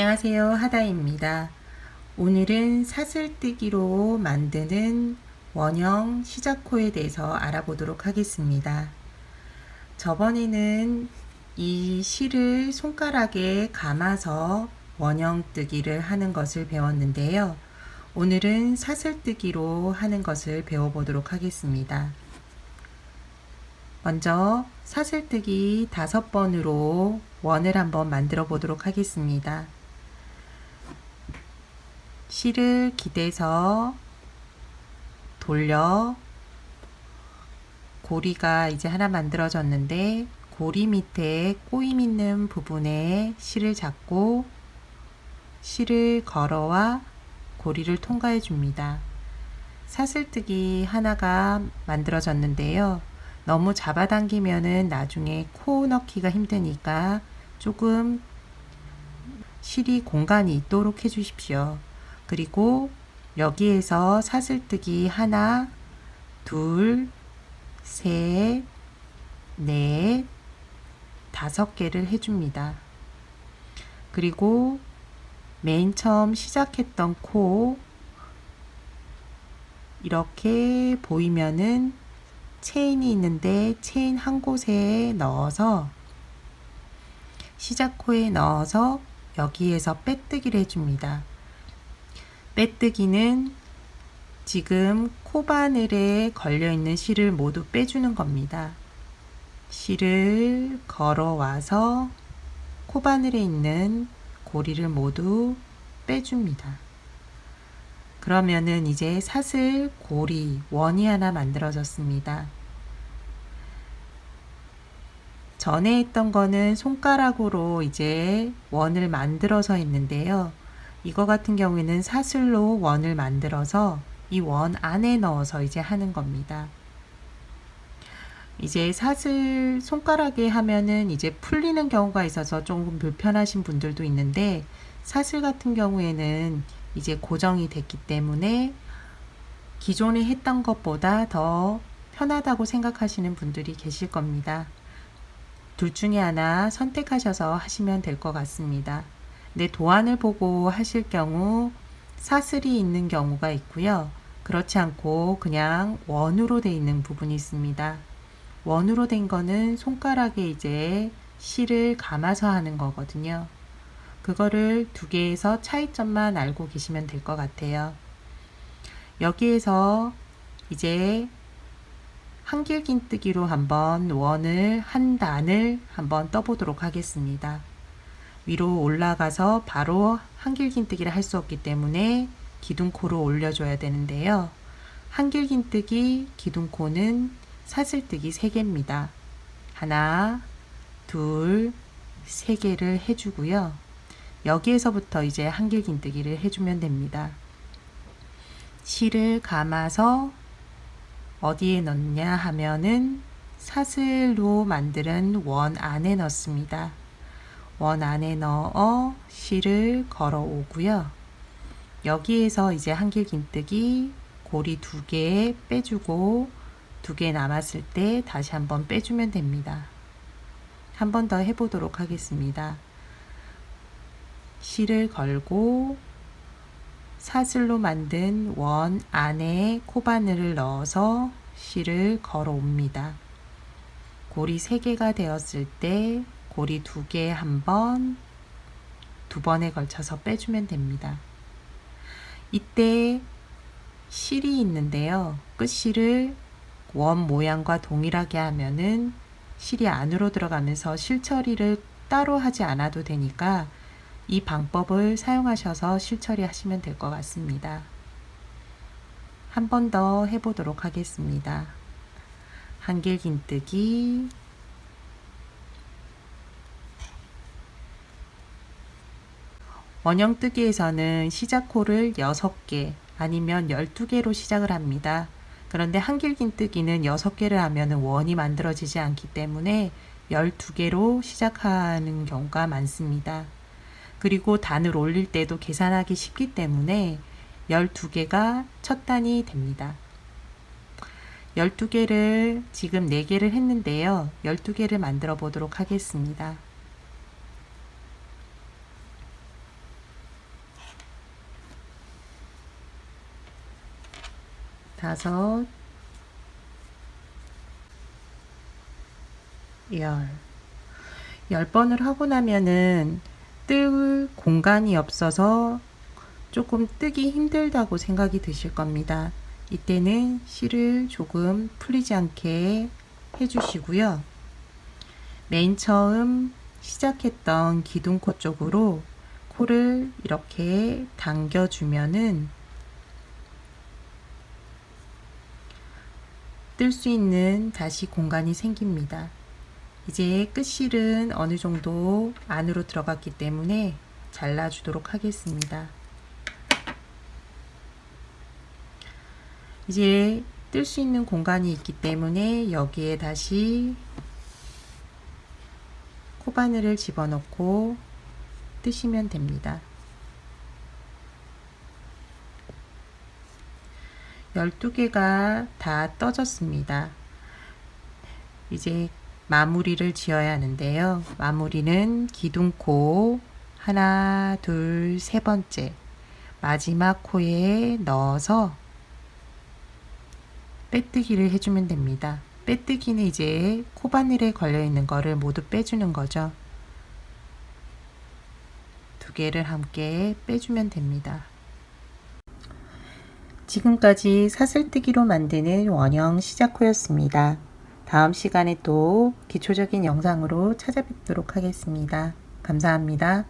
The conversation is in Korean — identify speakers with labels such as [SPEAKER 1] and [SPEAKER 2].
[SPEAKER 1] 안녕하세요. 하다입니다. 오늘은 사슬뜨기로 만드는 원형 시자코에 대해서 알아보도록 하겠습니다. 저번에는 이 실을 손가락에 감아서 원형 뜨기를 하는 것을 배웠는데요. 오늘은 사슬뜨기로 하는 것을 배워보도록 하겠습니다. 먼저 사슬뜨기 다섯 번으로 원을 한번 만들어 보도록 하겠습니다. 실을 기대서 돌려 고리가 이제 하나 만들어졌는데 고리 밑에 꼬임 있는 부분에 실을 잡고 실을 걸어와 고리를 통과해 줍니다. 사슬뜨기 하나가 만들어졌는데요. 너무 잡아당기면은 나중에 코 넣기가 힘드니까 조금 실이 공간이 있도록 해 주십시오. 그리고 여기에서 사슬뜨기 하나, 둘, 셋, 넷, 다섯 개를 해줍니다. 그리고 맨 처음 시작했던 코 이렇게 보이면은 체인이 있는데 체인 한 곳에 넣어서 시작 코에 넣어서 여기에서 빼뜨기를 해줍니다. 빼뜨기는 지금 코바늘에 걸려있는 실을 모두 빼주는 겁니다. 실을 걸어와서 코바늘에 있는 고리를 모두 빼줍니다. 그러면은 이제 사슬, 고리, 원이 하나 만들어졌습니다. 전에 했던 거는 손가락으로 이제 원을 만들어서 했는데요. 이거 같은 경우에는 사슬로 원을 만들어서 이 원 안에 넣어서 이제 하는 겁니다. 이제 사슬 손가락에 하면은 이제 풀리는 경우가 있어서 조금 불편하신 분들도 있는데 사슬 같은 경우에는 이제 고정이 됐기 때문에 기존에 했던 것보다 더 편하다고 생각하시는 분들이 계실 겁니다. 둘 중에 하나 선택하셔서 하시면 될 것 같습니다. 내 도안을 보고 하실 경우 사슬이 있는 경우가 있고요. 그렇지 않고 그냥 원으로 되어 있는 부분이 있습니다. 원으로 된 거는 손가락에 이제 실을 감아서 하는 거거든요. 그거를 두 개에서 차이점만 알고 계시면 될 것 같아요. 여기에서 이제 한길긴뜨기로 한번 원을 한 단을 한번 떠보도록 하겠습니다. 위로 올라가서 바로 한길긴뜨기를 할 수 없기 때문에 기둥코로 올려줘야 되는데요. 한길긴뜨기 기둥코는 사슬뜨기 3개입니다. 하나, 둘, 세 개를 해주고요. 여기에서부터 이제 한길긴뜨기를 해주면 됩니다. 실을 감아서 어디에 넣냐 하면은 사슬로 만드는 원 안에 넣습니다. 원 안에 넣어 실을 걸어 오고요. 여기에서 이제 한길긴뜨기 고리 두 개 빼주고 두 개 남았을 때 다시 한번 빼주면 됩니다. 한 번 더 해보도록 하겠습니다. 실을 걸고 사슬로 만든 원 안에 코바늘을 넣어서 실을 걸어 옵니다. 고리 3개가 되었을 때 고리 2개 한 번, 두 번에 걸쳐서 빼주면 됩니다. 이때 실이 있는데요. 끝실을 원 모양과 동일하게 하면은 실이 안으로 들어가면서 실 처리를 따로 하지 않아도 되니까 이 방법을 사용하셔서 실 처리 하시면 될 것 같습니다. 한 번 더 해보도록 하겠습니다. 한길 긴뜨기 원형뜨기에서는 시작코를 6개 아니면 12개로 시작을 합니다. 그런데 한길긴뜨기는 6개를 하면 원이 만들어지지 않기 때문에 12개로 시작하는 경우가 많습니다. 그리고 단을 올릴 때도 계산하기 쉽기 때문에 12개가 첫 단이 됩니다. 12개를 지금 4개를 했는데요. 12개를 만들어 보도록 하겠습니다. 다섯, 열. 열 번을 하고 나면은 뜰 공간이 없어서 조금 뜨기 힘들다고 생각이 드실 겁니다. 이때는 실을 조금 풀리지 않게 해주시고요. 맨 처음 시작했던 기둥코 쪽으로 코를 이렇게 당겨주면은 뜰수 있는 다시 공간이 생깁니다. 이제 끝실은 어느 정도 안으로 들어갔기 때문에 잘라주도록 하겠습니다. 이제 뜰 수 있는 공간이 있기 때문에 여기에 다시 코바늘을 집어넣고 뜨시면 됩니다. 12개가 다 떠졌습니다. 이제 마무리를 지어야 하는데요. 마무리는 기둥코 하나, 둘, 세 번째 마지막 코에 넣어서 빼뜨기를 해주면 됩니다. 빼뜨기는 이제 코바늘에 걸려 있는 거를 모두 빼주는 거죠. 두 개를 함께 빼주면 됩니다. 지금까지 사슬뜨기로 만드는 원형 시작코였습니다. 다음 시간에 또 기초적인 영상으로 찾아뵙도록 하겠습니다. 감사합니다.